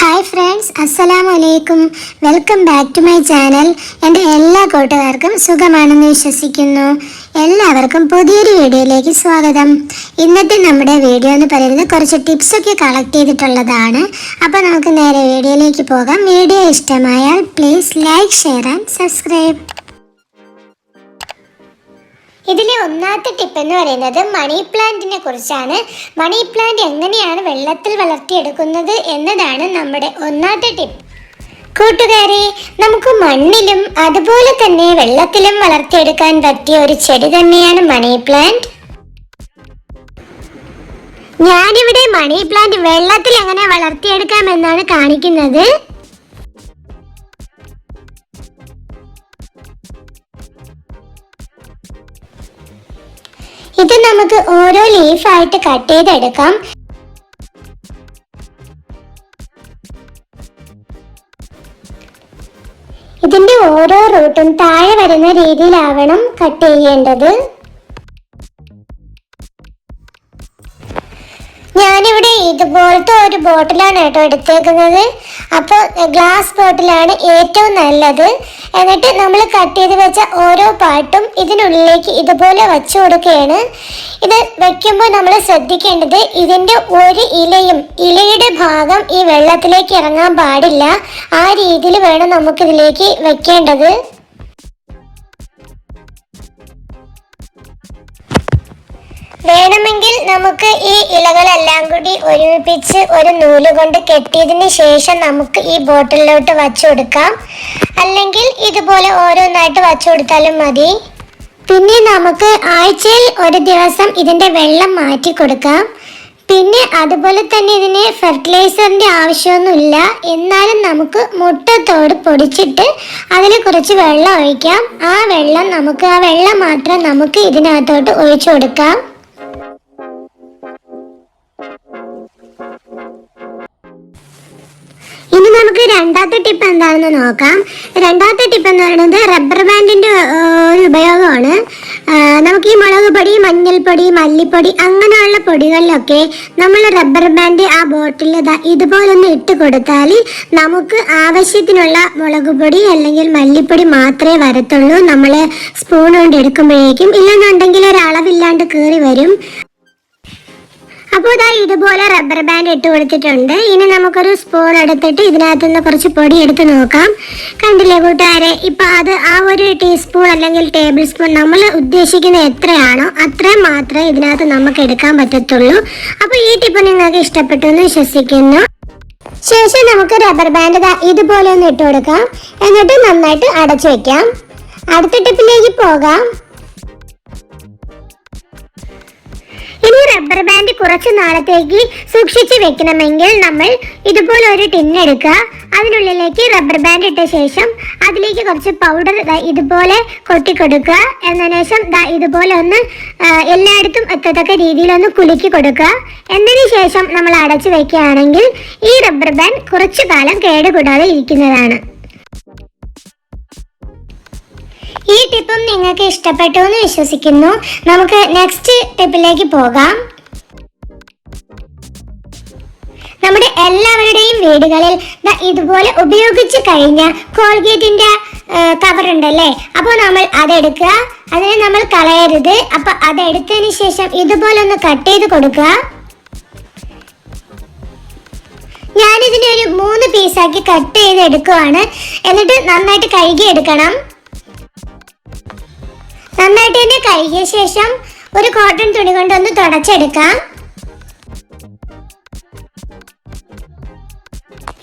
Hi friends അസ്സലാമു അലൈക്കും welcome back to my channel എന്റെ എല്ലാ കൂട്ടുകാർക്കും സുഖമാണെന്ന് വിശ്വസിക്കുന്നു. എല്ലാവർക്കും പുതിയൊരു വീഡിയോയിലേക്ക് സ്വാഗതം. ഇന്നത്തെ നമ്മുടെ വീഡിയോ എന്ന് പറയുന്നത് കുറച്ച് ടിപ്സൊക്കെ കളക്ട് ചെയ്തിട്ടുള്ളതാണ്. അപ്പോൾ നമുക്ക് നേരെ വീഡിയോയിലേക്ക് പോകാം. വീഡിയോ ഇഷ്ടമായാൽ please like share and subscribe ഇതിലെ ഒന്നാമത്തെ ടിപ്പ് എന്ന് പറയുന്നത് മണി പ്ലാന്റിനെ കുറിച്ചാണ്. മണി പ്ലാന്റ് എങ്ങനെയാണ് വെള്ളത്തിൽ വളർത്തിയെടുക്കുന്നത് എന്നതാണ് നമ്മുടെ ഒന്നാമത്തെ ടിപ്പ് കൂട്ടുകാരെ നമുക്ക് മണ്ണിലും അതുപോലെ തന്നെ വെള്ളത്തിലും വളർത്തിയെടുക്കാൻ പറ്റിയ ഒരു ചെടി തന്നെയാണ് മണി പ്ലാന്റ് ഞാനിവിടെ മണി പ്ലാന്റ് വെള്ളത്തിൽ എങ്ങനെ വളർത്തിയെടുക്കാം എന്നാണ് കാണിക്കുന്നത്. ഇത് നമുക്ക് ഓരോ ലീഫായിട്ട് കട്ട് ചെയ്തെടുക്കാം. ഇതിന്റെ ഓരോ റൂട്ടും താഴെ വരുന്ന രീതിയിലാവണം കട്ട് ചെയ്യേണ്ടത്. ഇതുപോലത്തെ ഒരു ബോട്ടിലാണ് കേട്ടോ എടുത്തേക്കുന്നത്. അപ്പോൾ ഗ്ലാസ് ബോട്ടിലാണ് ഏറ്റവും നല്ലത്. എന്നിട്ട് നമ്മൾ കട്ട് ചെയ്ത് വെച്ച ഓരോ പാട്ടും ഇതിനുള്ളിലേക്ക് ഇതുപോലെ വച്ചു കൊടുക്കുകയാണ്. ഇത് വെക്കുമ്പോൾ നമ്മൾ ശ്രദ്ധിക്കേണ്ടത് ഇതിന്റെ ഒരു ഇലയും ഇലയുടെ ഭാഗം ഈ വെള്ളത്തിലേക്ക് ഇറങ്ങാൻ പാടില്ല. ആ രീതിയിൽ വേണം നമുക്കിതിലേക്ക് വെക്കേണ്ടത്. വേണമെങ്കിൽ നമുക്ക് ഈ ഇലകളെല്ലാം കൂടി ഒരുമിപ്പിച്ച് ഒരു നൂൽ കൊണ്ട് കെട്ടിയതിന് ശേഷം നമുക്ക് ഈ ബോട്ടിലോട്ട് വച്ചു കൊടുക്കാം. അല്ലെങ്കിൽ ഇതുപോലെ ഓരോന്നായിട്ട് വച്ചു കൊടുത്താലും മതി. പിന്നെ നമുക്ക് ആഴ്ചയിൽ ഒരു ദിവസം ഇതിന്റെ വെള്ളം മാറ്റി കൊടുക്കാം. പിന്നെ അതുപോലെ തന്നെ ഇതിന് ഫെർട്ടിലൈസറിന്റെ ആവശ്യമൊന്നുമില്ല. എന്നാലും നമുക്ക് മുട്ടത്തോട് പൊടിച്ചിട്ട് അതിൽ കുറച്ച് വെള്ളം ഒഴിക്കാം. ആ വെള്ളം നമുക്ക് ആ വെള്ളം മാത്രം നമുക്ക് ഇതിനകത്തോട്ട് ഒഴിച്ചു കൊടുക്കാം. രണ്ടാമത്തെ ടിപ്പ് എന്താണെന്ന് നോക്കാം. രണ്ടാമത്തെ ടിപ്പ് എന്ന് പറയുന്നത് റബ്ബർ ബാൻഡിന്റെ ഒരു ഉപയോഗമാണ്. നമുക്ക് ഈ മുളക് പൊടി മഞ്ഞൾപ്പൊടി മല്ലിപ്പൊടി അങ്ങനെയുള്ള പൊടികളിലൊക്കെ നമ്മൾ റബ്ബർ ബാൻഡ് ആ ബോട്ടിൽ ഇതുപോലെ ഒന്ന് ഇട്ട് കൊടുത്താൽ നമുക്ക് ആവശ്യത്തിനുള്ള മുളക് പൊടി അല്ലെങ്കിൽ മല്ലിപ്പൊടി മാത്രമേ വരത്തുള്ളൂ. നമ്മൾ സ്പൂൺ കൊണ്ട് എടുക്കുമ്പോഴേക്കും. ഇല്ലെന്നുണ്ടെങ്കിൽ ഒരു അളവില്ലാണ്ട് കയറി വരും. അപ്പോൾ ഇതാ ഇതുപോലെ റബ്ബർ ബാൻഡ് ഇട്ട് കൊടുത്തിട്ടുണ്ട്. ഇനി നമുക്കൊരു സ്പൂൺ എടുത്തിട്ട് ഇതിനകത്ത് നിന്ന് കുറച്ച് പൊടി എടുത്ത് നോക്കാം. കണ്ടില്ലേ കൂട്ടുകാരെ? ഇപ്പൊ അത് ആ ഒരു ടീസ്പൂൺ അല്ലെങ്കിൽ ടേബിൾ സ്പൂൺ നമ്മൾ ഉദ്ദേശിക്കുന്ന എത്രയാണോ അത്രയും മാത്രമേ ഇതിനകത്ത് നമുക്ക് എടുക്കാൻ പറ്റത്തുള്ളൂ. അപ്പോൾ ഈ ടിപ്പ് നിങ്ങൾക്ക് ഇഷ്ടപ്പെട്ടു എന്ന് വിശ്വസിക്കുന്നു. ശേഷം നമുക്ക് റബ്ബർ ബാൻഡ് ഇതുപോലെ ഒന്ന് ഇട്ട് കൊടുക്കാം. എന്നിട്ട് നന്നായിട്ട് അടച്ചു വയ്ക്കാം അടുത്ത ടിപ്പിലേക്ക് പോകാം. ഇനി റബ്ബർ ബാൻഡ് കുറച്ചു നാളത്തേക്ക് സൂക്ഷിച്ചു വെക്കണമെങ്കിൽ നമ്മൾ ഇതുപോലെ ഒരു ടിൻ ടിന്നെടുക്കുക അതിനുള്ളിലേക്ക് റബ്ബർ ബാൻഡ് ഇട്ട ശേഷം അതിലേക്ക് കുറച്ച് പൗഡർ ഇതുപോലെ കൊട്ടി കൊടുക്കുക. എന്നതിന് ശേഷം ഇതുപോലെ ഒന്ന് എല്ലായിടത്തും എത്തത്തക്ക രീതിയിൽ ഒന്ന് കുലുക്കി കൊടുക്കുക. എന്നതിന് ശേഷം നമ്മൾ അടച്ചു വെക്കുകയാണെങ്കിൽ ഈ റബ്ബർ ബാൻഡ് കുറച്ചു കാലം കേടുകൂടാതെ ഇരിക്കുന്നതാണ്. ഈ ടിപ്പും നിങ്ങൾക്ക് ഇഷ്ടപ്പെട്ടു എന്ന് വിശ്വസിക്കുന്നു. നമുക്ക് നെക്സ്റ്റ് ടിപ്പിലേക്ക് പോകാം. നമ്മുടെ എല്ലാവരുടെയും വീടുകളിൽ ഇതുപോലെ ഉപയോഗിച്ച് കഴിഞ്ഞ കോൾഗേറ്റിന്റെ കവർ ഉണ്ടല്ലേ? അപ്പോൾ നമ്മൾ അതെടുക്കുക അതിനെ നമ്മൾ കളയരുത്. അപ്പൊ അതെടുത്തതിന് ശേഷം ഇതുപോലെ ഒന്ന് കട്ട് ചെയ്ത് കൊടുക്കുക. ഞാനിതിനെ ഒരു മൂന്ന് പീസാക്കി കട്ട് ചെയ്ത് എടുക്കുവാണ് എന്നിട്ട് നന്നായിട്ട് കഴുകി എടുക്കണം നന്നായിട്ട് തന്നെ കഴുകിയ ശേഷം ഒരു കോട്ടൺ തുണി കൊണ്ടൊന്ന് തുടച്ചെടുക്കാം.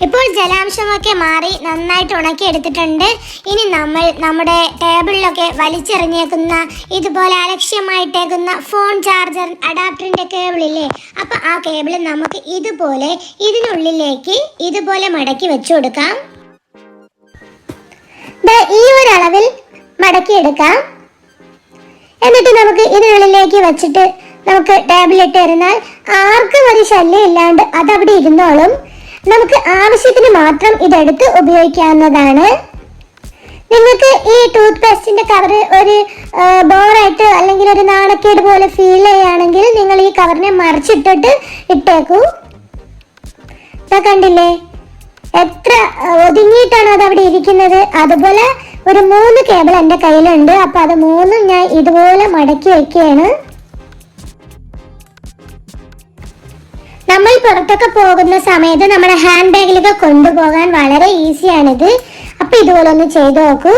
ഇപ്പോൾ ജലാംശമൊക്കെ മാറി നന്നായിട്ട് ഉണക്കി എടുത്തിട്ടുണ്ട് ഇനി നമ്മൾ നമ്മുടെ ടേബിളിലൊക്കെ വലിച്ചെറിഞ്ഞേക്കുന്ന ഇതുപോലെ അലക്ഷ്യമായിട്ടേക്കുന്ന ഫോൺ ചാർജർ അഡാപ്റ്ററിന്റെ കേബിളില്ലേ? അപ്പോൾ ആ കേബിൾ നമുക്ക് ഇതുപോലെ ഇതിനുള്ളിലേക്ക് ഇതുപോലെ മടക്കി വെച്ചു കൊടുക്കാം. ഈ ഒരു അളവിൽ മടക്കിയെടുക്കാം. എന്നിട്ട് നമുക്ക് ഇതിനുള്ളിലേക്ക് വെച്ചിട്ട് നമുക്ക് ടേബിളിട്ട് ഇരുന്നാൽ ആർക്കും ഒരു ശല്യം ഇല്ലാണ്ട് അതവിടെ ഇരുന്നോളും. നമുക്ക് ആവശ്യത്തിന് മാത്രം ഇതെടുത്ത് ഉപയോഗിക്കാവുന്നതാണ്. നിങ്ങൾക്ക് ഈ ടൂത്ത് പേസ്റ്റിന്റെ കവർ ഒരു ബോറായിട്ട് അല്ലെങ്കിൽ ഒരു നാണക്കേട് പോലെ ഫീൽ ചെയ്യുകയാണെങ്കിൽ നിങ്ങൾ ഈ കവറിനെ മറിച്ചിട്ടിട്ട് ഇട്ടേക്കൂ. കണ്ടില്ലേ? എത്ര ഒതുങ്ങിയിട്ടാണ് അത് അവിടെ ഇരിക്കുന്നത്. അതുപോലെ ഒരു മൂന്ന് കേബിൾ എന്റെ കയ്യിലുണ്ട്. അപ്പൊ അത് മൂന്നും ഞാൻ ഇതുപോലെ മടക്കി വെക്കുകയാണ്. നമ്മൾ പുറത്തൊക്കെ പോകുന്ന സമയത്ത് നമ്മുടെ ഹാൻഡ് ബാഗിലൊക്കെ കൊണ്ടുപോകാൻ വളരെ ഈസിയാണിത് അപ്പൊ ഇതുപോലെ ഒന്ന് ചെയ്തു നോക്കൂ.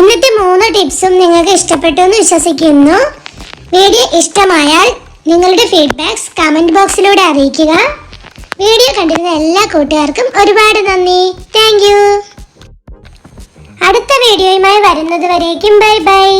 ഇന്നത്തെ മൂന്ന് ടിപ്സും നിങ്ങൾക്ക് ഇഷ്ടപ്പെട്ടു എന്ന് വിശ്വസിക്കുന്നു. വീഡിയോ ഇഷ്ടമായാൽ നിങ്ങളുടെ ഫീഡ്ബാക്ക്സ് കമന്റ് ബോക്സിലൂടെ അറിയിക്കുക. വീഡിയോ കണ്ടിരുന്ന എല്ലാ കൂട്ടുകാർക്കും ഒരുപാട് നന്ദി. താങ്ക് അടുത്ത വീഡിയോയുമായി വരുന്നത് വരേക്കും. Bye bye